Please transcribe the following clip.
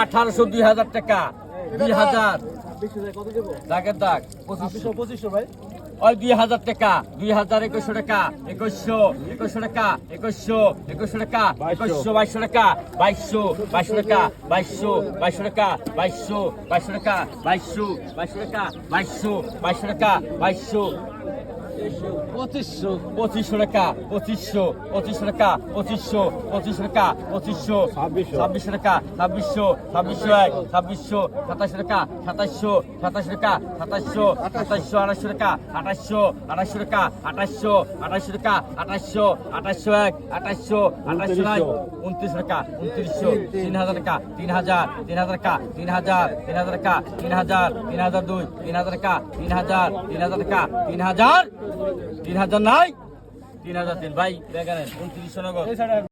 আঠারোশো দুই হাজার টাকা, দুই হাজার। দাগের দাগ, পঁচিশশো। পঁচিশশো ভাই ওই দুই হাজার টাকা, দুই হাজার একুশশো টাকা, একুশশো একুশশো টাকা, একুশশো একুশশো টাকা, একুশশো বাইশশো টাকা, বাইশশো বাইশশো টাকা, বাইশশো বাইশশো টাকা, বাইশশো বাইশশো টাকা, বাইশশো বাইশশো টাকা, বাইশশো বাইশশো টাকা, বাইশশো। পঁচিশশো পঁচিশশো টাকা পঁচিশশো পঁচিশশো টাকা পঁচিশশো পঁচিশশো টাকা পঁচিশশো ছাব্বিশশো। টাকা ছাব্বিশশো ছাব্বিশশো এক ছাব্বিশশো সাতাশশো টাকা সাতাশশো সাতাশশো টাকা সাতাশশো সাতাশশো আড়াইশো টাকা আঠাশশো আড়াইশো টাকা আঠাশশো আঠাশশো টাকা আঠাশশো আঠাশশো এক আঠাশশো আঠাশশো নয় উনত্রিশ টাকা উনত্রিশশো তিন হাজার টাকা তিন হাজার তিন হাজার টাকা তিন হাজার তিন হাজার টাকা তিন হাজার তিন হাজার দুই তিন হাজার টাকা তিন হাজার তিন হাজার টাকা তিন হাজার তিন হাজার নাই? তিন হাজার তিন। ভাই দেখেন উনত্রিশশো নগদ।